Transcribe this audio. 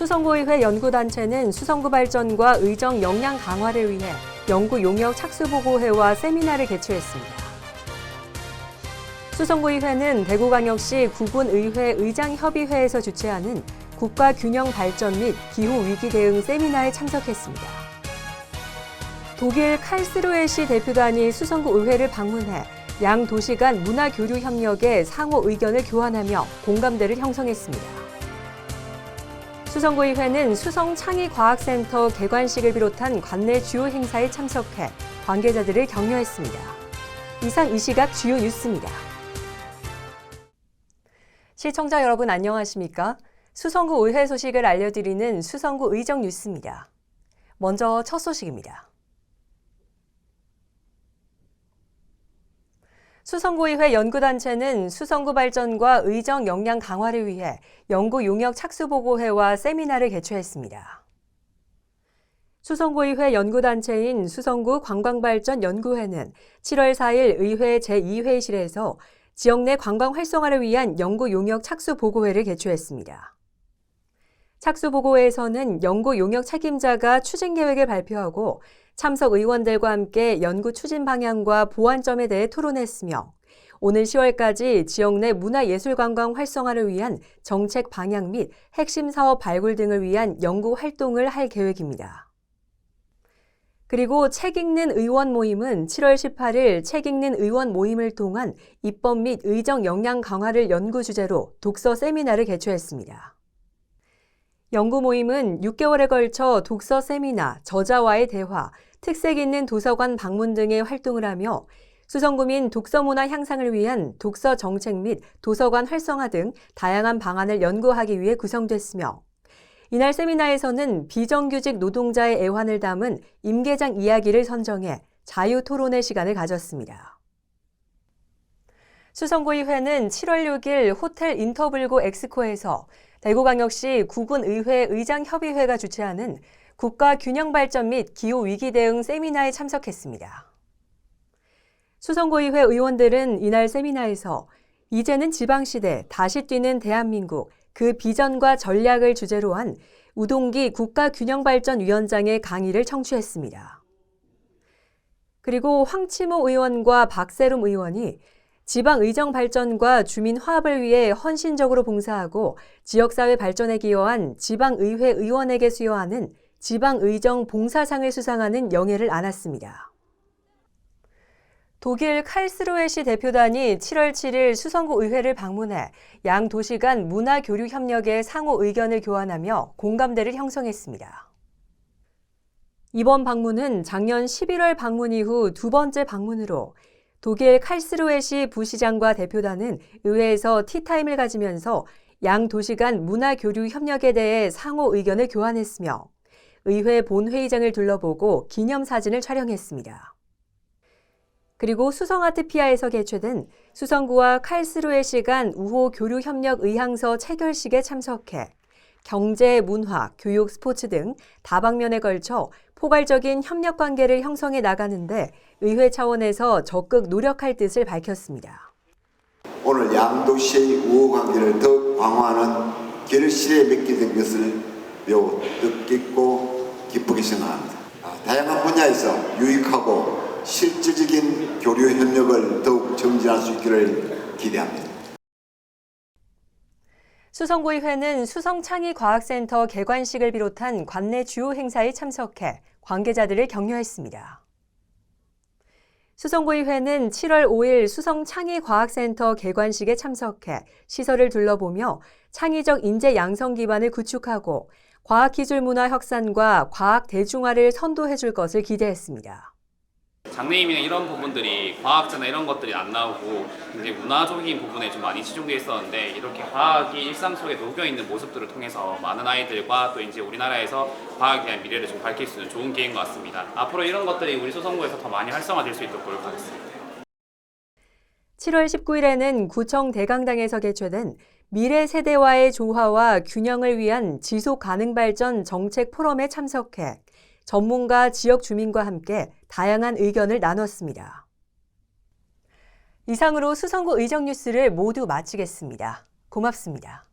수성구의회 연구단체는 수성구 발전과 의정 역량 강화를 위해 연구 용역 착수보고회와 세미나를 개최했습니다. 수성구의회는 대구광역시 구군의회 의장협의회에서 주최하는 국가균형 발전 및 기후위기 대응 세미나에 참석했습니다. 독일 칼스루에시 대표단이 수성구 의회를 방문해 양 도시 간 문화 교류 협력에 상호 의견을 교환하며 공감대를 형성했습니다. 수성구의회는 수성창의과학센터 개관식을 비롯한 관내 주요 행사에 참석해 관계자들을 격려했습니다. 이상 이 시각 주요 뉴스입니다. 시청자 여러분 안녕하십니까? 수성구 의회 소식을 알려드리는 수성구 의정 뉴스입니다. 먼저 첫 소식입니다. 수성구의회 연구단체는 수성구 발전과 의정 역량 강화를 위해 연구 용역 착수보고회와 세미나를 개최했습니다. 수성구의회 연구단체인 수성구 관광발전연구회는 7월 4일 의회 제2회의실에서 지역 내 관광 활성화를 위한 연구 용역 착수보고회를 개최했습니다. 착수 보고회에서는 연구 용역 책임자가 추진 계획을 발표하고 참석 의원들과 함께 연구 추진 방향과 보완점에 대해 토론했으며 오는 10월까지 지역 내 문화예술관광 활성화를 위한 정책 방향 및 핵심 사업 발굴 등을 위한 연구 활동을 할 계획입니다. 그리고 책 읽는 의원 모임은 7월 18일 책 읽는 의원 모임을 통한 입법 및 의정 역량 강화를 연구 주제로 독서 세미나를 개최했습니다. 연구 모임은 6개월에 걸쳐 독서 세미나, 저자와의 대화, 특색 있는 도서관 방문 등의 활동을 하며 수성구민 독서 문화 향상을 위한 독서 정책 및 도서관 활성화 등 다양한 방안을 연구하기 위해 구성됐으며 이날 세미나에서는 비정규직 노동자의 애환을 담은 임계장 이야기를 선정해 자유 토론의 시간을 가졌습니다. 수성구의회는 7월 6일 호텔 인터블고 엑스코에서 대구광역시 구군의회 의장협의회가 주최하는 국가 균형 발전 및 기후 위기 대응 세미나에 참석했습니다. 수성구의회 의원들은 이날 세미나에서 이제는 지방시대 다시 뛰는 대한민국 그 비전과 전략을 주제로 한 우동기 국가균형발전위원장의 강의를 청취했습니다. 그리고 황치모 의원과 박세롬 의원이 지방 의정 발전과 주민 화합을 위해 헌신적으로 봉사하고 지역사회 발전에 기여한 지방의회 의원에게 수여하는 지방의정 봉사상을 수상하는 영예를 안았습니다. 독일 칼스루에시 대표단이 7월 7일 수성구 의회를 방문해 양 도시 간 문화 교류 협력에 상호 의견을 교환하며 공감대를 형성했습니다. 이번 방문은 작년 11월 방문 이후 두 번째 방문으로 독일 칼스루에시 부시장과 대표단은 의회에서 티타임을 가지면서 양 도시 간 문화 교류 협력에 대해 상호 의견을 교환했으며 의회 본회의장을 둘러보고 기념사진을 촬영했습니다. 그리고 수성아트피아에서 개최된 수성구와 칼스루에 시 간 우호 교류 협력 의향서 체결식에 참석해 경제, 문화, 교육, 스포츠 등 다방면에 걸쳐 포괄적인 협력 관계를 형성해 나가는데 의회 차원에서 적극 노력할 뜻을 밝혔습니다. 오늘 양도시의 우호 관계를 더욱 강화하는 결실에 맺게 된 것을 매우 뜻깊고 기쁘게 생각합니다. 아, 다양한 분야에서 유익하고 실질적인 교류 협력을 더욱 정진할 수 있기를 기대합니다. 수성구의회는 수성창의과학센터 개관식을 비롯한 관내 주요 행사에 참석해 관계자들을 격려했습니다. 수성구의회는 7월 5일 수성창의과학센터 개관식에 참석해 시설을 둘러보며 창의적 인재 양성 기반을 구축하고 과학기술문화 혁산과 과학 대중화를 선도해 줄 것을 기대했습니다. 장래희망 이런 부분들이 과학자나 이런 것들이 안 나오고 굉장히 문화적인 부분에 좀 많이 치중되어 있었는데 이렇게 과학이 일상 속에 녹여 있는 모습들을 통해서 많은 아이들과 또 이제 우리나라에서 과학에 대한 미래를 좀 밝힐 수 있는 좋은 기회인 것 같습니다. 앞으로 이런 것들이 우리 소성구에서 더 많이 활성화될 수 있도록 노력하겠습니다. 7월 19일에는 구청 대강당에서 개최된 미래 세대와의 조화와 균형을 위한 지속 가능 발전 정책 포럼에 참석해 전문가 지역 주민과 함께 다양한 의견을 나눴습니다. 이상으로 수성구 의정 뉴스를 모두 마치겠습니다. 고맙습니다.